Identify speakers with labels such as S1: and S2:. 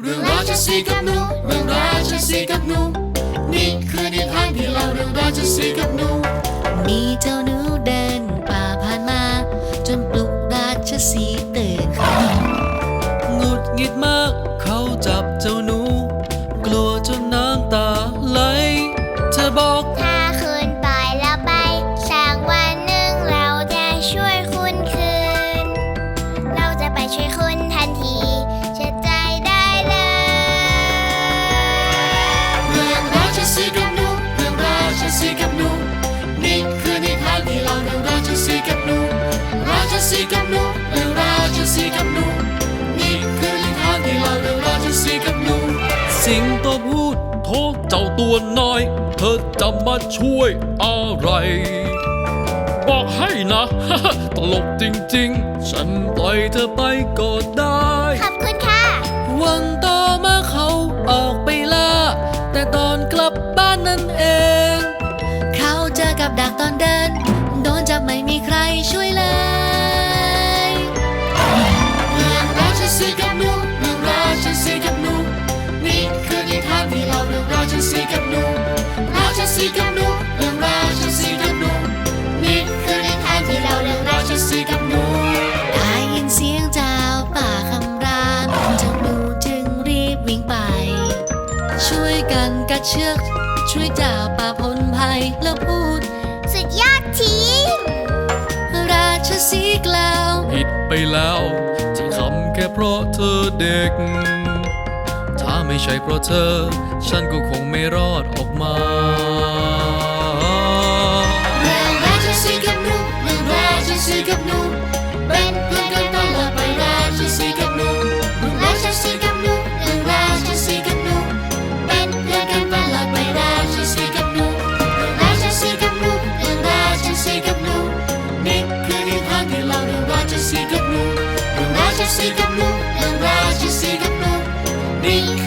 S1: เรื่องราชสีกับหนูเรื่องราชสีกับหนู นี่คือนิทานที่เล่าเรื่องราชสีกับหนู
S2: มีเจ้าหนูเดินป่าผ่านมา จนปลุกราชสีตื่นขึ้น
S3: หงุดหงิดมาก เขาจับเจ้าหนู กับ
S4: หนูเรื่อ
S1: งราชสีห์กับหนูนี่คือนิทานที่เล่าเรื่องราชสีห์กับหนู สิง
S3: โตพูดโทษเจ้าตัวน้อย เธอจะมาช่วยอะไร บอกให้นะตลกจริงๆ ฉันปล่อยเธอไปก็ได้
S4: ขอบคุณค่ะ
S3: วันต่อมาเขาออกไปล่า แต่ตอนกลับบ้านนั่นเอง
S2: เขาเจอกับดักตอนเดิน โดนจับไม่มีใครช่วย
S1: ช่
S2: วยกันกัดเชือก ช่วยเจ้าป่าพ้นภัยแล้วพูด
S4: สุดยอดทีม
S2: ราชสีห์กล่าว
S3: ผิดไปแล้ว ที่ทำแค่เพราะเธอเด็ก ถ้าไม่ใช่เพราะเธอ ฉันก็คงไม่รอดออกมา
S1: เรื่องราชสีห์กับหนูเรื่องราชสีห์กับหนู เป็นเพื่อนกัน Siga Blue, lembrás de Siga Blue, brinca.